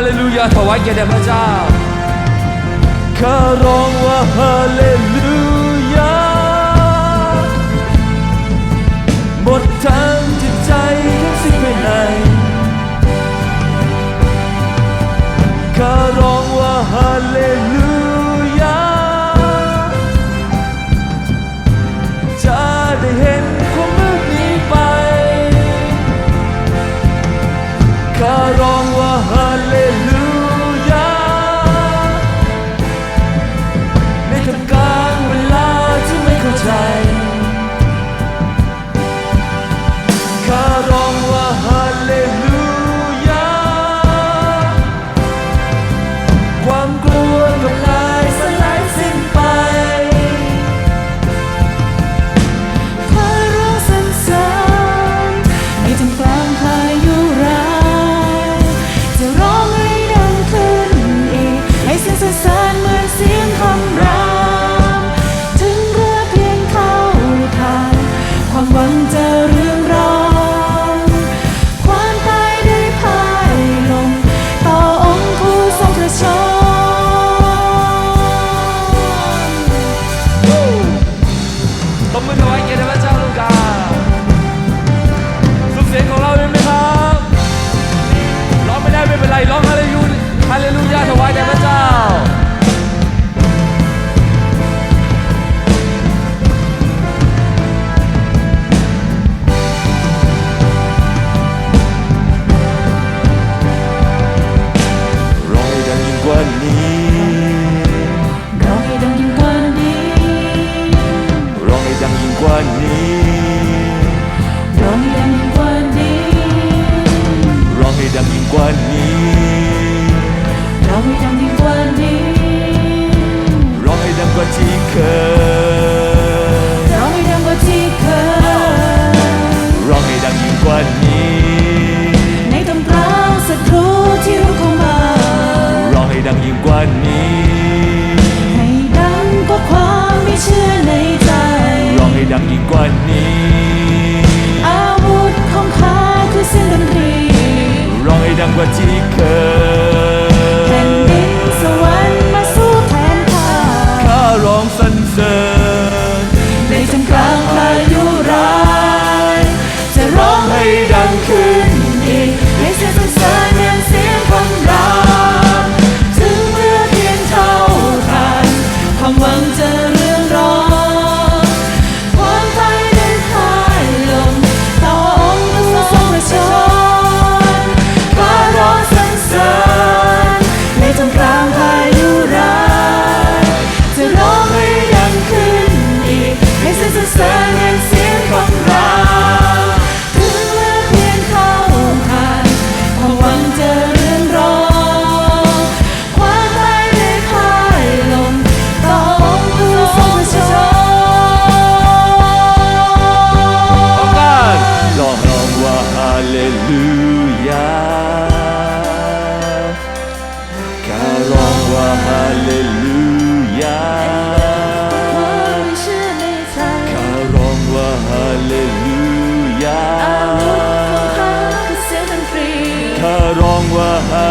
ฮาเลลูยาถวายแก่แด่พระเจ้าข้าร้องว่าฮาเลลูยาหมดทั้งจิตใจทั้งสิ้นภายในข้าร้องว่าฮาเลลู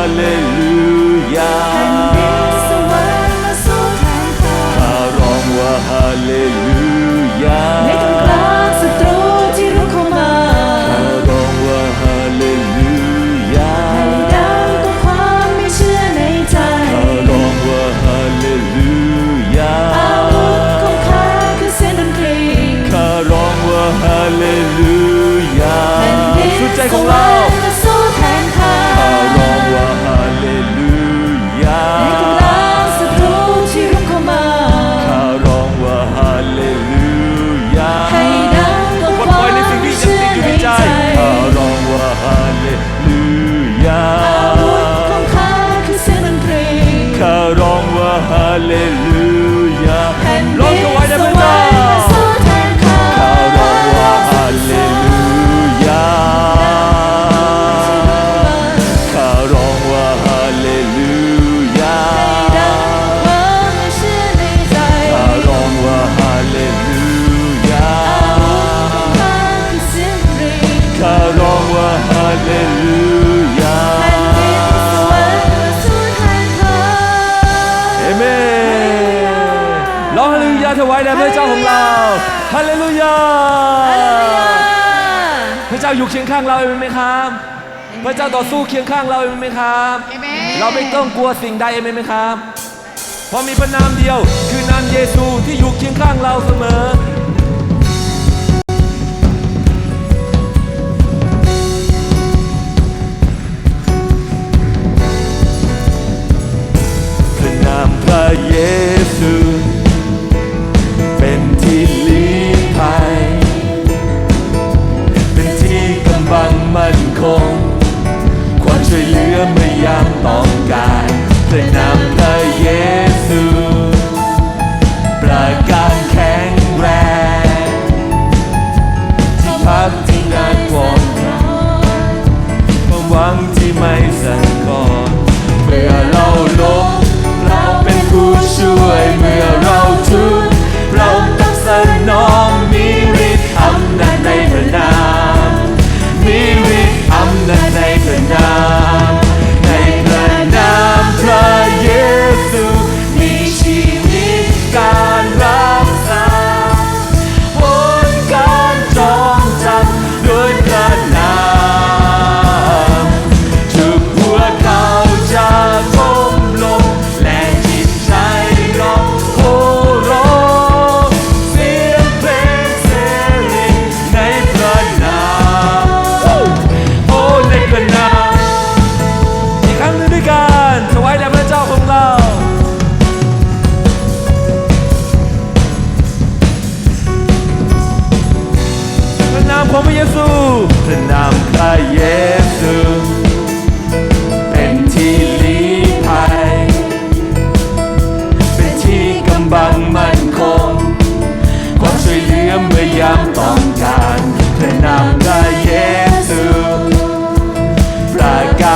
Aleluia. เคียงข้างเราเองไหมครับ พระเจ้าต่อสู้เคียงข้างเราเองไหมครับ เราไม่ต้องกลัวสิ่งใดเองไหมครับ เพราะมีพระนามเดียว คือนามเยซูที่อยู่เคียงข้างเราเสมอ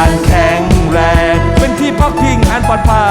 านแข็งแรง เป็นที่พักพิงอันปลอดภัย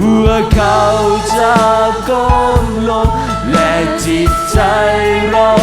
หัวเขาจะก้มลงและจิตใจเรา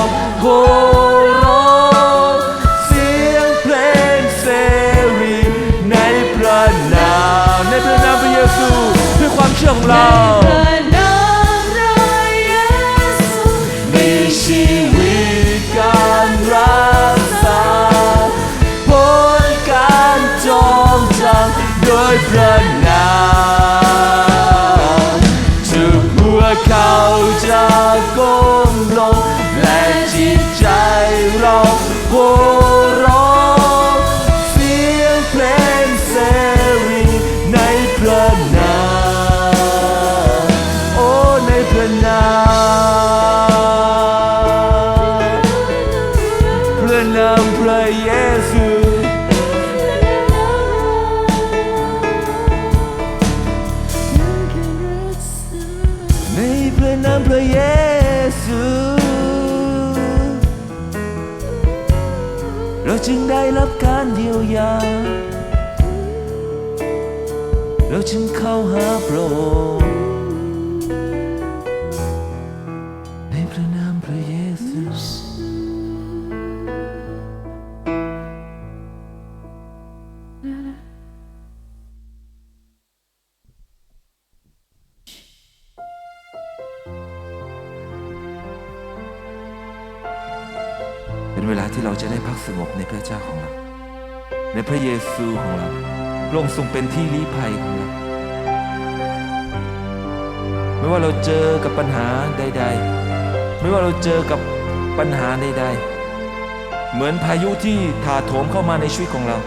จึงได้รับการเยียวยา เราจึงเข้าหาโปรด ทรงเป็นที่ลี้ภัยของเราไม่ว่าเราเจอกับปัญหาใด ๆ ไม่ว่าเราเจอกับปัญหาใด ๆ เหมือนพายุที่ถาโถมเข้ามาในชีวิตของเรา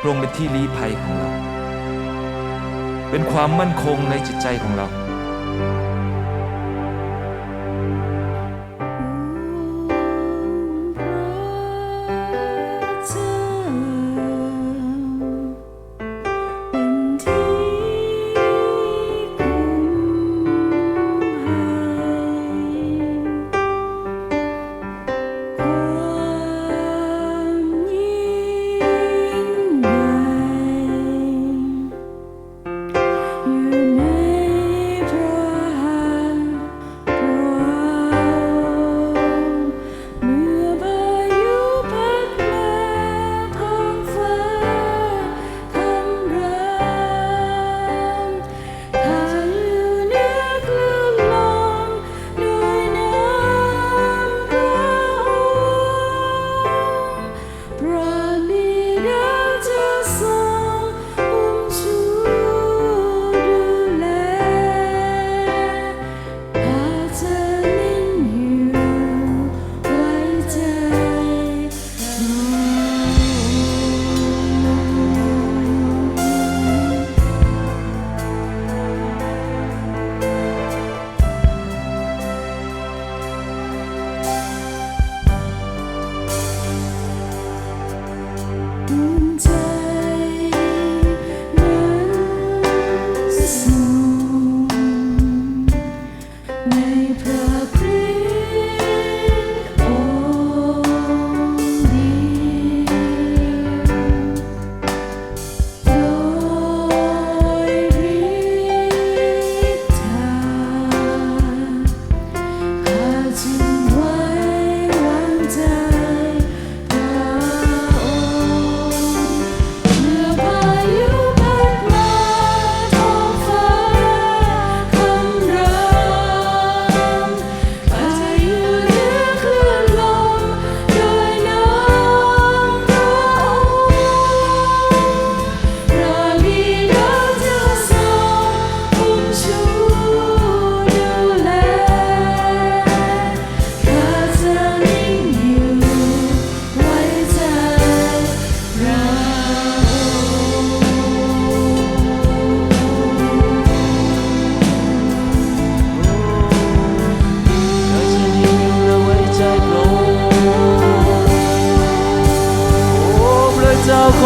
พระองค์เป็นที่ลี้ภัยของเรา เป็นความมั่นคงในจิตใจของเรา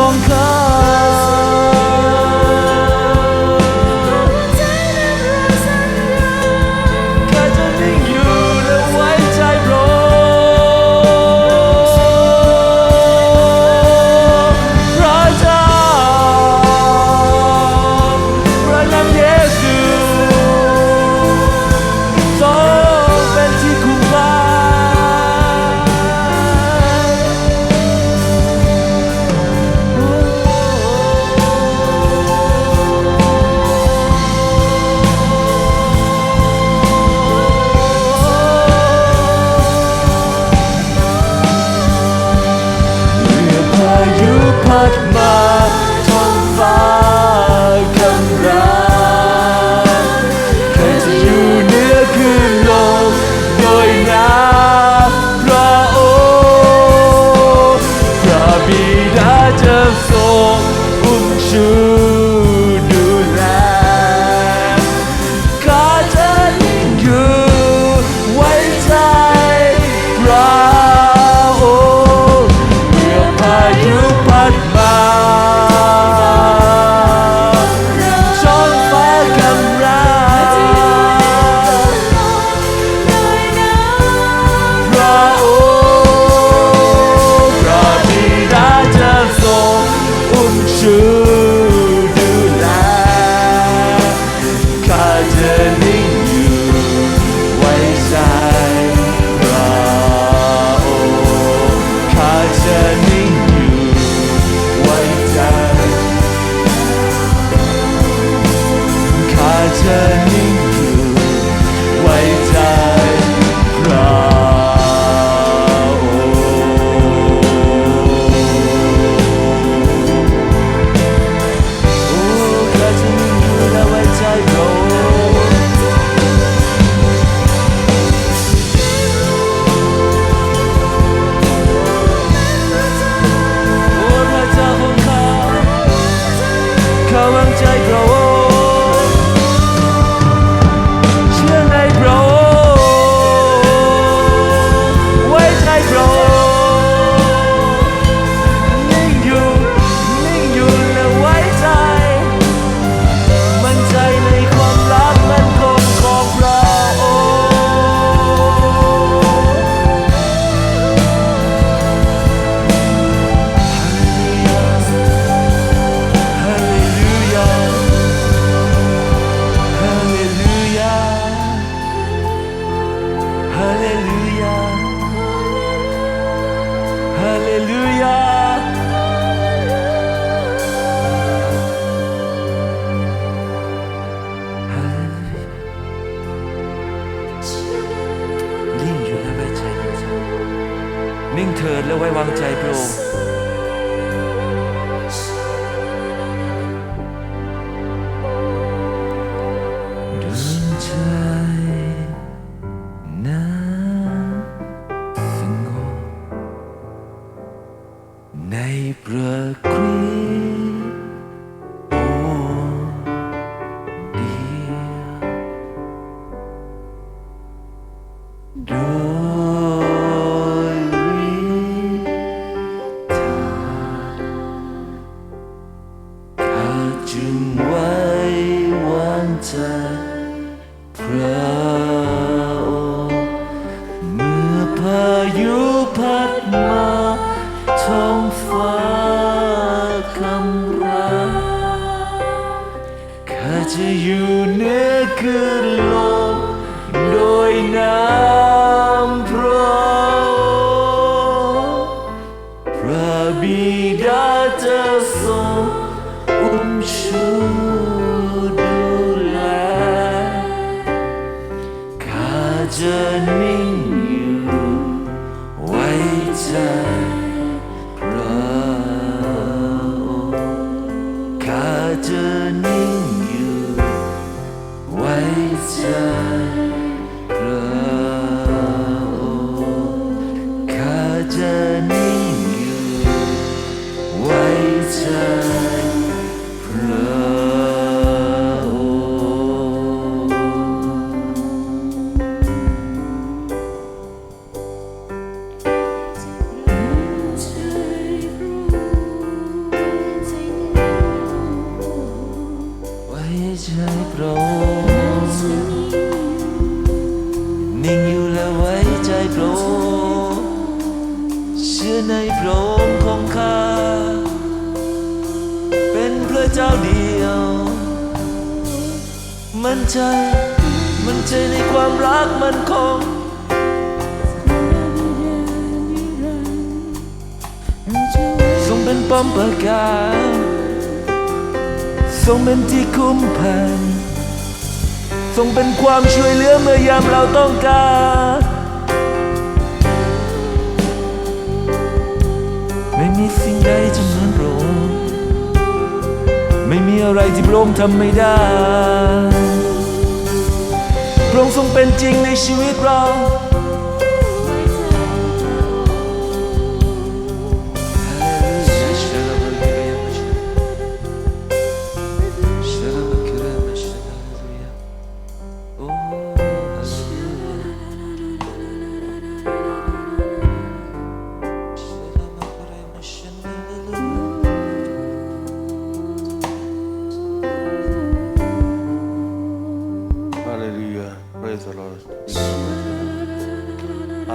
光刻 ทรงเป็นป้อมปราการทรงเป็นที่คุ้มภัยทรงเป็นความช่วยเหลือเมื่อยามเราต้องการไม่มีสิ่งใดจะเหมือนพระองค์ไม่มีอะไรที่พระองค์ทำไม่ได้ พระองค์ทรงเป็นจริงในชีวิตเรา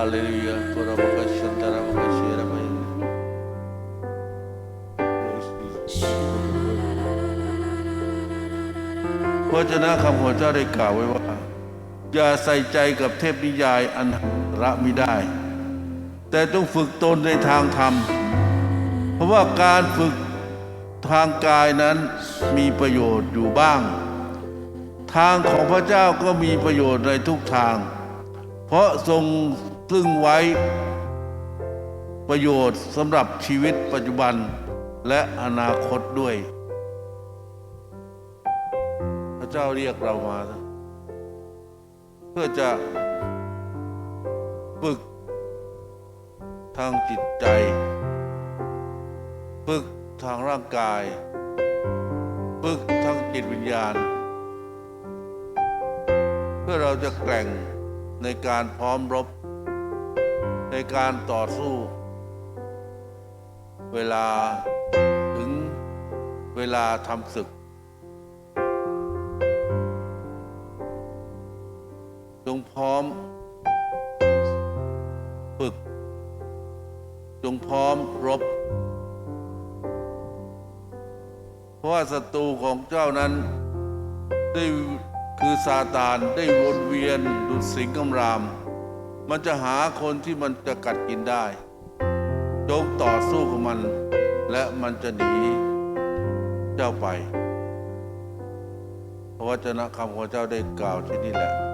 Aleluya. พระเจ้าคำของเจ้าได้กล่าวไว้ว่า อย่าใส่ใจกับเทพนิยายอันละมิได้ แต่ต้องฝึกตนในทางธรรม เพราะว่าการฝึกทางกายนั้นมีประโยชน์อยู่บ้าง ทางของพระเจ้าก็มีประโยชน์ในทุกทาง เพราะทรง ซึ่งไว้ประโยชน์สำหรับชีวิตปัจจุบันและอนาคตด้วย พระเจ้าเรียกเรามา เพื่อจะฝึกทางจิตใจ ฝึกทางร่างกาย ฝึกทางจิตวิญญาณ เพื่อเราจะแกร่งในการพร้อมรบ ในการต่อสู้ เวลาถึงเวลาทำศึก จงพร้อม ฝึก จงพร้อมรบ เพราะว่าศัตรูของเจ้านั้นได้คือซาตานได้วนเวียนดุจสิงคำราม มันจะหาคนที่มันจะกัดกินได้ จงต่อสู้กับมัน และมันจะหนีเจ้าไปเพราะว่าเจ้านะคำของเจ้าได้กล่าวที่นี่แหละ